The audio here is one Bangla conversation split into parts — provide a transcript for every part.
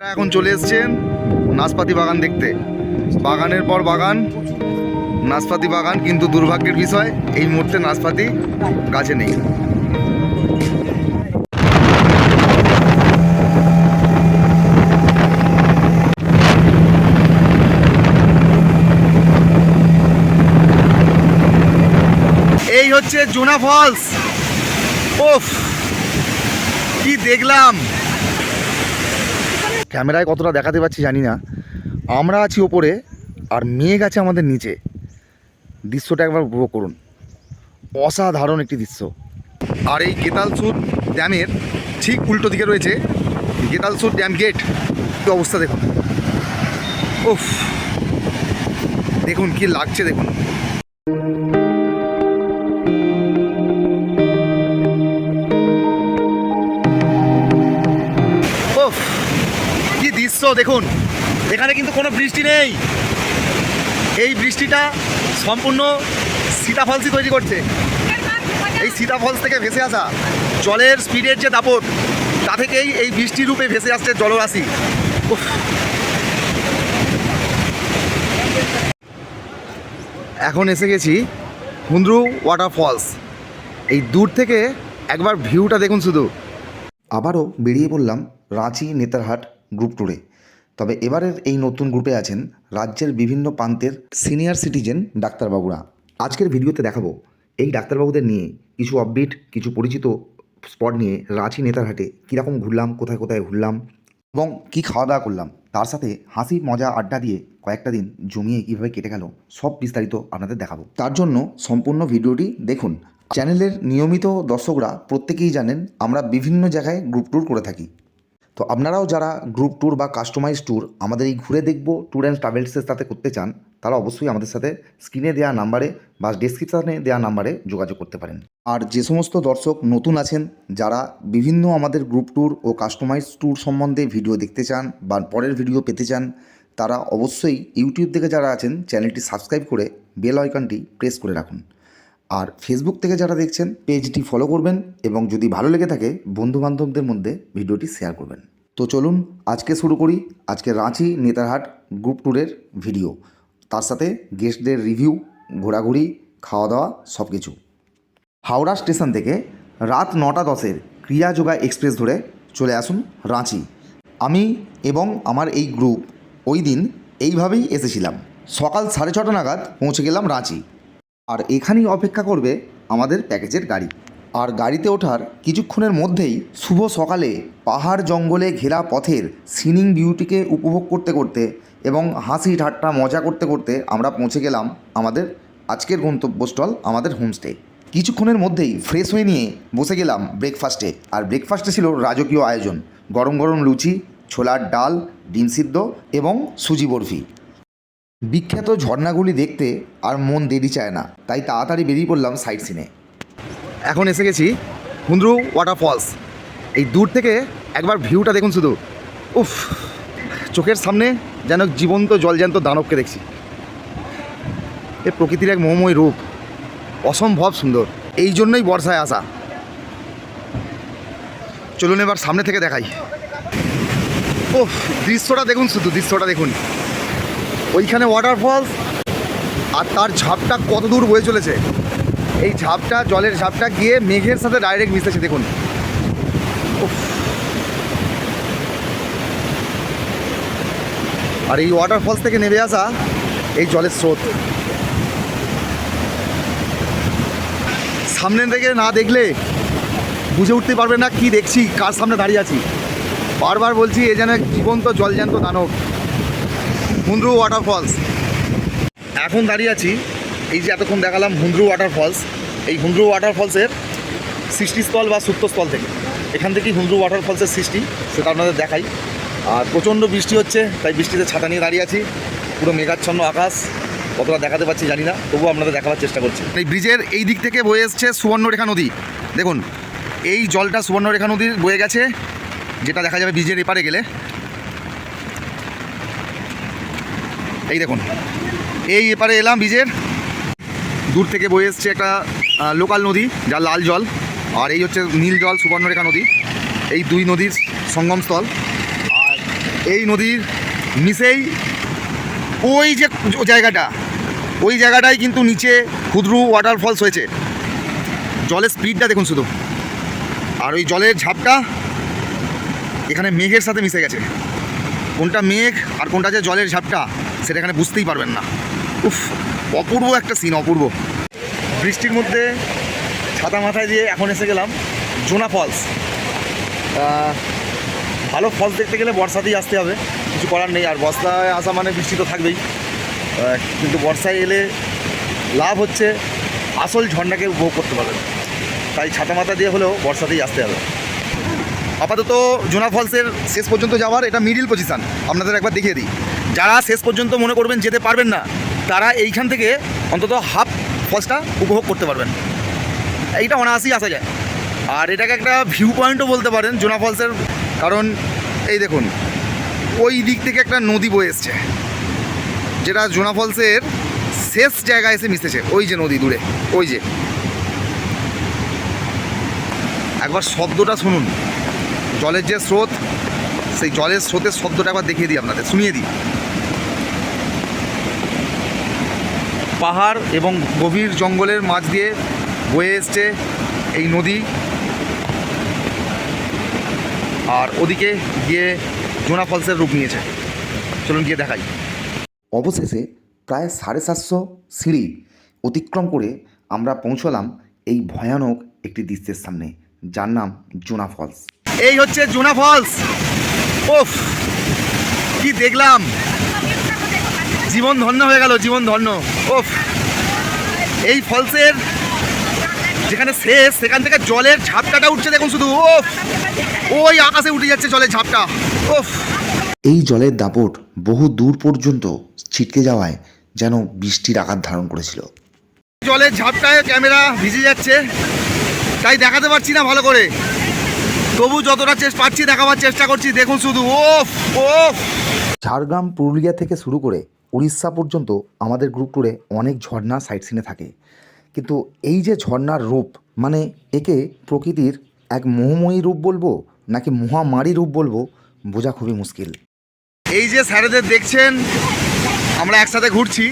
এখন চলে এসছেন নাশপাতি বাগান দেখতে। বাগানের পর বাগান, নাশপাতি বাগান কিন্তু দুর্ভাগ্যের বিষয়, এই মুহূর্তে নাশপাতি গাছে নেই। এই হচ্ছে জোনা ফলস। ওফ কি দেখলাম। ক্যামেরায় কতটা দেখাতে পাচ্ছি জানি না। আমরা আছি ওপরে, আর মেঘ আছে আমাদের নিচে। দৃশ্যটা একবার উপভোগ করুন। অসাধারণ একটি দৃশ্য। আর এই গেতালসুর ড্যামের ঠিক উল্টো দিকে রয়েছে গেতালসুর ড্যাম গেট। কি অবস্থা দেখুন। উফ। দেখুন কি লাগছে, দেখুন। দেখুন, এখানে কিন্তু কোনো বৃষ্টি নেই। এই বৃষ্টিটা সম্পূর্ণ সীতা ফলসই তৈরি করছে। এই সীতা ফলস থেকে ভেসে আসা জলের স্পিডের যে দাপট, তা থেকেই এই বৃষ্টি রূপে ভেসে আসছে জলরাশি। এখন এসে গেছি হুন্দ্রু ওয়াটার ফলস। এই দূর থেকে একবার ভিউটা দেখুন শুধু। আবারও বেরিয়ে পড়লাম রাঁচি নেতারহাট গ্রুপ ট্যুরে। তবে এবারের এই নতুন গ্রুপে আছেন রাজ্যের বিভিন্ন প্রান্তের সিনিয়র সিটিজেন ডাক্তারবাবুরা। আজকের ভিডিওতে দেখাবো এই ডাক্তারবাবুদের নিয়ে কিছু আপডেট, কিছু পরিচিত স্পট নিয়ে রাঁচি নেতারহাটে কীরকম ঘুরলাম, কোথায় কোথায় ঘুরলাম এবং কী খাওয়া দাওয়া করলাম। তার সাথে হাসি, মজা, আড্ডা দিয়ে কয়েকটা দিন জমিয়ে কীভাবে কেটে গেল, সব বিস্তারিত আপনাদের দেখাবো। তার জন্য সম্পূর্ণ ভিডিওটি দেখুন। চ্যানেলের নিয়মিত দর্শকরা প্রত্যেকেই জানেন, আমরা বিভিন্ন জায়গায় গ্রুপ ট্যুর করে থাকি। তো আপনারাও যারা গ্রুপ ট্যুর বা কাস্টমাইজ ট্যুর আমাদের এই ঘুরে দেখব ট্যুর অ্যান্ড ট্রাভেলসের সাথে করতে চান, তারা অবশ্যই আমাদের সাথে স্ক্রিনে দেওয়া নাম্বারে বা ডিসক্রিপশানে দেওয়া নাম্বারে যোগাযোগ করতে পারেন। আর যে সমস্ত দর্শক নতুন আছেন, যারা বিভিন্ন আমাদের গ্রুপ ট্যুর ও কাস্টমাইজ ট্যুর সম্বন্ধে ভিডিও দেখতে চান বা পরের ভিডিও পেতে চান, তারা অবশ্যই ইউটিউব থেকে যারা আছেন চ্যানেলটি সাবস্ক্রাইব করে বেল আইকনটি প্রেস করে রাখুন। আর ফেসবুক থেকে যারা দেখছেন, পেজটি ফলো করবেন এবং যদি ভালো লেগে থাকে, বন্ধুবান্ধবদের মধ্যে ভিডিওটি শেয়ার করবেন। তো চলুন, আজকে শুরু করি। আজকে রাঁচি নেতারহাট গ্রুপ ট্যুরের ভিডিও তার সাথে গেস্টদের রিভিউ ঘোরাঘুরি খাওয়া দাওয়া সব কিছু হাওড়া স্টেশন থেকে রাত নটা দশের ক্রিয়াযোগা এক্সপ্রেস ধরে চলে আসুন রাঁচি। আমি এবং আমার এই গ্রুপ ওই দিন এইভাবেই এসেছিলাম। সকাল সাড়ে ছটা নাগাদ পৌঁছে গেলাম রাঁচি। আর এখানেই অপেক্ষা করবে আমাদের প্যাকেজের গাড়ি। আর গাড়িতে ওঠার কিছুক্ষণের মধ্যেই শুভ সকালে পাহাড় জঙ্গলে ঘেরা পথের সিনিং বিউটিকে উপভোগ করতে করতে এবং হাসি ঠাট্টা মজা করতে করতে আমরা পৌঁছে গেলাম আমাদের আজকের গন্তব্যস্থল আমাদের হোমস্টে। কিছুক্ষণের মধ্যেই ফ্রেশ হয়ে নিয়ে বসে গেলাম ব্রেকফাস্টে। আর ব্রেকফাস্টে ছিল রাজকীয় আয়োজন। গরম গরম লুচি, ছোলার ডাল, ডিম সিদ্ধ এবং সুজি বরফি। বিখ্যাত ঝর্ণাগুলি দেখতে আর মন দেরি চায় না, তাই তাড়াতাড়ি বেরিয়ে পড়লাম সাইট সিনে এখন এসে গেছি হুন্দ্রু ওয়াটার ফলস এই দূর থেকে একবার ভিউটা দেখুন শুধু। উফ, চোখের সামনে যেন জীবন্ত জলজ্যান্ত দানবকে দেখছি। এ প্রকৃতির এক মোহময় রূপ। অসম্ভব সুন্দর। এই জন্যই বর্ষায় আসা। চলুন এবার সামনে থেকে দেখাই। ও দৃশ্যটা দেখুন শুধু, দৃশ্যটা দেখুন। ওইখানে ওয়াটারফলস আর তার ঝাপটা কত দূর বয়ে চলেছে? এই ঝাপটা, জলের ঝাপটা গিয়ে মেঘের সাথে ডাইরেক্ট মিশেছে, দেখুন। আর এই ওয়াটারফলস থেকে নেমে আসা এই জলের স্রোত। সামনে থেকে না দেখলে বুঝে উঠতে পারবে না কি দেখছি, কার সামনে দাঁড়িয়ে আছি। বারবার বলছি, এ যেন এক জল জলজ্যান্ত দানব হুন্দ্রু ওয়াটারফলস। এখন দাঁড়িয়ে আছি, এই যে এতক্ষণ দেখালাম হুন্দ্রু ওয়াটারফলস, এই হুন্দ্রু ওয়াটারফলসের সৃষ্টিস্থল বা সুপ্তস্থল থেকে। এখান থেকেই হুন্দ্রু ওয়াটারফলসের সৃষ্টি, সেটা আপনাদের দেখাই। আর প্রচণ্ড বৃষ্টি হচ্ছে, তাই বৃষ্টিতে ছাতা নিয়ে দাঁড়িয়ে আছি। পুরো মেঘাচ্ছন্ন আকাশ, কতটা দেখাতে পাচ্ছি জানি না, তবুও আপনাদের দেখাবার চেষ্টা করছি। এই ব্রিজের এই দিক থেকে বয়ে এসছে সুবর্ণরেখা নদী। দেখুন, এই জলটা সুবর্ণরেখা নদীর বয়ে গেছে, যেটা দেখা যাবে ব্রিজের এপারে গেলে। এই দেখুন, এই এপারে এলাম ব্রিজের। দূর থেকে বয়ে এসছে একটা লোকাল নদী যা লাল জল, আর এই হচ্ছে নীল জল সুবর্ণরেখা নদী। এই দুই নদীর সঙ্গমস্থল। আর এই নদীর নিচেই ওই যে জায়গাটা, ওই জায়গাটায় কিন্তু নিচে ক্ষুদ্রু ওয়াটারফলস হয়েছে। জলের স্পিডটা দেখুন শুধু। আর ওই জলের ঝাপটা এখানে মেঘের সাথে মিশে গেছে। কোনটা মেঘ আর কোনটা যে জলের ঝাপটা সেটা এখানে বুঝতেই পারবেন না। উফ, অপূর্ব একটা সিন অপূর্ব। বৃষ্টির মধ্যে ছাতা মাথায় দিয়ে এখন এসে গেলাম জোনা ফলস ভালো ফলস দেখতে গেলে বর্ষাতেই আসতে হবে, কিছু করার নেই। আর বর্ষায় আসা মানে বৃষ্টি তো থাকবেই। কিন্তু বর্ষায় এলে লাভ হচ্ছে আসল ঝর্ণাকে উপভোগ করতে পারবেন। তাই ছাতা মাথা দিয়ে হলেও বর্ষাতেই আসতে হবে। আপাতত জোনা ফলসের শেষ পর্যন্ত যাওয়ার এটা মিডিল পজিশান আপনাদের একবার দেখিয়ে দিই। যারা শেষ পর্যন্ত মনে করবেন যেতে পারবেন না, তারা এইখান থেকে অন্তত হাফ ফলসটা উপভোগ করতে পারবেন। এইটা অনায়াসেই আসা যায়। আর এটাকে একটা ভিউ পয়েন্টও বলতে পারেন, জোনা ফলসের কারণ এই দেখুন, ওই দিক থেকে একটা নদী বয়ে এসছে, যেটা জোনা ফলসের শেষ জায়গায় এসে মিশেছে, ওই যে নদী দূরে, ওই যে। একবার শব্দটা শুনুন, জলের যে স্রোত, সেই জলের স্রোতের শব্দটা একবার দেখিয়ে দিই আপনাদের, শুনিয়ে দিই। পাহাড় এবং গভীর জঙ্গলের মাঝ দিয়ে বয়ে এসছে এই নদী। আর ওদিকে গিয়ে জোনা ফলসের রূপ নিয়েছে। চলুন গিয়ে দেখাই। অবশেষে প্রায় সাড়ে সাতশো সিঁড়ি অতিক্রম করে আমরা পৌঁছলাম এই ভয়ানক একটি দৃশ্যের সামনে যার নাম জোনা ফলস। এই হচ্ছে জোনা ফলস। ওফ কি দেখলাম! জীবন ধন্য হয়ে গেল জীবন ধন্য। ওফ। এই ফলসের যেখানে শেষ সেখান থেকে জলের ঝাপটাটা উঠছে দেখুন শুধু ওফ। ওই আকাশে উঠে যাচ্ছে জলের ঝাপটা ওফ। এই জলের দাপট বহু দূর পর্যন্ত ছিটকে যাওয়ায় যেন বৃষ্টির আকার ধারণ করেছিল। জলের ঝাপটায় ক্যামেরা ভিজে যাচ্ছে তাই দেখাতে পারছি না ভালো করে। তবু যতটা চেষ্টা পারছি দেখাবার চেষ্টা করছি দেখুন শুধু ওফ ওফ। ঝাড়গ্রাম পুরুলিয়া থেকে শুরু করে উড়িষ্যা পর্যন্ত আমাদের গ্রুপ ট্যুরে অনেক ঝর্ণা সাইট সিনে থাকে। কিন্তু এই যে ঝর্ণার রূপ মানে একে প্রকৃতির এক মোহময়ী রূপ বলব, নাকি মহামারী রূপ বলব, বোঝা খুবই মুশকিল। এই যে স্যারেদের দেখছেন, আমরা একসাথে ঘুরছি।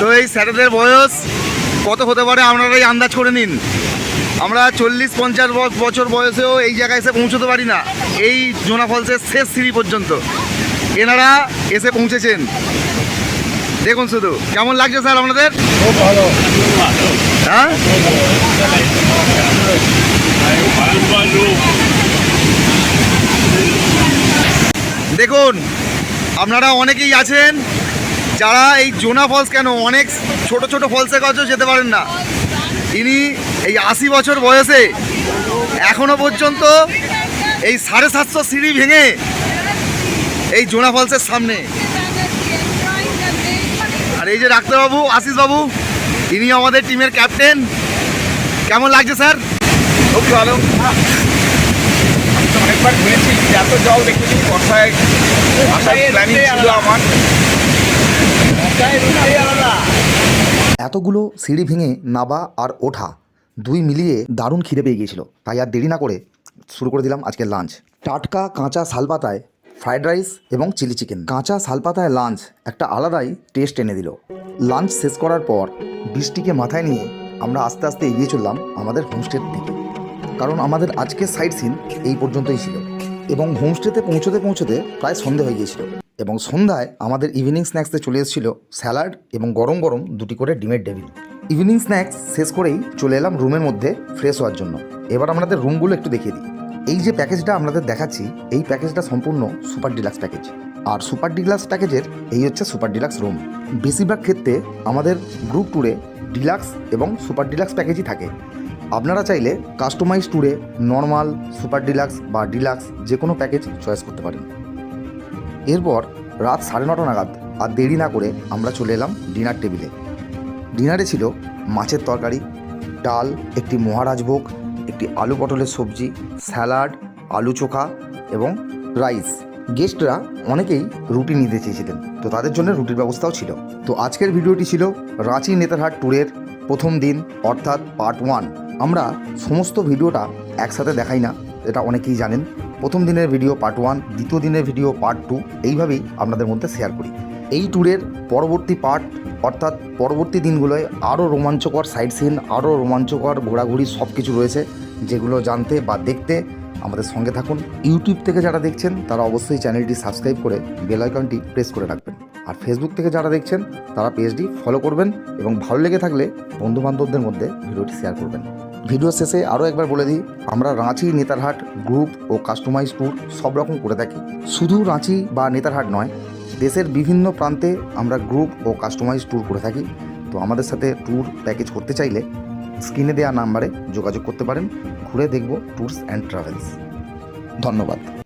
তো এই স্যারেদের বয়স কত হতে পারে, আপনারাই আন্দাজ করে নিন। আমরা চল্লিশ, পঞ্চাশ বছর বয়সেও এই জায়গায় এসে পৌঁছতে পারি না। এই জোনা ফলসের শেষ সিঁড়ি পর্যন্ত। এনারা এসে পৌঁছেছেন। দেখুন শুধু। কেমন লাগছে স্যার আপনাদের? হ্যাঁ? দেখুন আপনারা অনেকেই আছেন যারা এই জোনা ফলস কেন অনেক ছোট ছোট ফলসের কাছেও যেতে পারেন না। ইনি এই আশি বছর বয়সে এখনও পর্যন্ত এই সাড়ে সাতশো সিঁড়ি ভেঙে এই জোনা ফলসের সামনে এই যে ডাক্তারবাবু আশিস বাবু ইনি আমাদের টিমের ক্যাপ্টেন। কেমন লাগছে স্যার? খুব ভালো। অনেকবার ঘুরেছি এত জল দেখেছি বর্ষায় প্ল্যানিং ছিল আমার। এতগুলো সিঁড়ি ভেঙে নাবা আর ওঠা দুই মিলিয়ে দারুণ খিদে পেয়ে গিয়েছিল। তাই আর দেরি না করে শুরু করে দিলাম আজকে লাঞ্চ টাটকা কাঁচা শালপাতায় ফ্রাইড রাইস এবং চিলি চিকেন। কাঁচা শালপাতায় লাঞ্চ একটা আলাদাই টেস্ট এনে দিল। লাঞ্চ শেষ করার পর বৃষ্টিকে মাথায় নিয়ে আমরা আস্তে আস্তে এগিয়ে চললাম আমাদের হোমস্টের দিকে। কারণ আমাদের আজকের সাইড সিন এই পর্যন্তই ছিল এবং হোমস্টেতে পৌঁছতে পৌঁছতে প্রায় সন্ধে হয়ে গিয়েছিল এবং সন্ধ্যায় আমাদের ইভিনিং স্ন্যাক্সে চলে এসেছিল স্যালাড এবং গরম গরম দুটি করে ডিমের ডেভিল। ইভিনিং স্ন্যাক্স শেষ করেই চলে এলাম রুমের মধ্যে ফ্রেশ হওয়ার জন্য। এবার আমাদের রুমগুলো একটু দেখিয়ে দিই। এই যে প্যাকেজটা আপনাদের দেখাচ্ছি, এই প্যাকেজটা সম্পূর্ণ সুপার ডিলাক্স প্যাকেজ আর সুপার ডিলাক্স প্যাকেজের এই হচ্ছে সুপার ডিলাক্স রুম বেশিরভাগ ক্ষেত্রে আমাদের গ্রুপ ট্যুরে ডিলাক্স এবং সুপার ডিলাক্স প্যাকেজই থাকে। আপনারা চাইলে কাস্টমাইজ ট্যুরে নর্মাল সুপার ডিলাক্স বা ডিলাক্স যে কোনো প্যাকেজ চয়েস করতে পারেন। এরপর রাত সাড়ে নটা নাগাদ আর দেরি না করে আমরা চলে এলাম ডিনার টেবিলে ডিনারে ছিল মাছের তরকারি, ডাল, একটি মহারাজভোগ একটি আলু পটলের সবজি, স্যালাড, আলু চোখা এবং রাইস। গেস্টরা অনেকেই রুটি নিতে চেয়েছিলেন, তো তাদের জন্য রুটির ব্যবস্থাও ছিল। তো আজকের ভিডিওটি ছিল রাঁচি নেতারহাট ট্যুরের প্রথম দিন, অর্থাৎ পার্ট ওয়ান। আমরা সমস্ত ভিডিওটা একসাথে দেখাই না, এটা অনেকেই জানেন। প্রথম দিনের ভিডিও পার্ট ওয়ান, দ্বিতীয় দিনের ভিডিও পার্ট টু, এইভাবেই আপনাদের মধ্যে শেয়ার করি। এই ট্যুরের পরবর্তী পার্ট, অর্থাৎ পরবর্তী দিনগুলোয় আরও রোমাঞ্চকর সাইট সিন আরও রোমাঞ্চকর ঘোরাঘুরি সব কিছু রয়েছে। যেগুলো জানতে বা দেখতে আমাদের সঙ্গে থাকুন। ইউটিউব থেকে যারা দেখছেন, তারা অবশ্যই চ্যানেলটি সাবস্ক্রাইব করে বেল আইকনটি প্রেস করে রাখবেন। আর ফেসবুক থেকে যারা দেখছেন, তারা পেজটি ফলো করবেন এবং ভালো লেগে থাকলে বন্ধুবান্ধবদের মধ্যে ভিডিওটি শেয়ার করবেন। ভিডিও শেষে আরও একবার বলে দিই, আমরা রাঁচি নেতারহাট গ্রুপ ও কাস্টমাইজ ট্যুর সব রকম করে থাকি। শুধু রাঁচি বা নেতারহাট নয়, দেশের বিভিন্ন প্রান্তে আমরা গ্রুপ ও কাস্টমাইজ ট্যুর করে থাকি। তো আমাদের সাথে ট্যুর প্যাকেজ করতে চাইলে স্ক্রিনে দেওয়া নাম্বারে যোগাযোগ করতে পারেন। ঘুরে দেখব ট্যুরস অ্যান্ড ট্রাভেলস। ধন্যবাদ।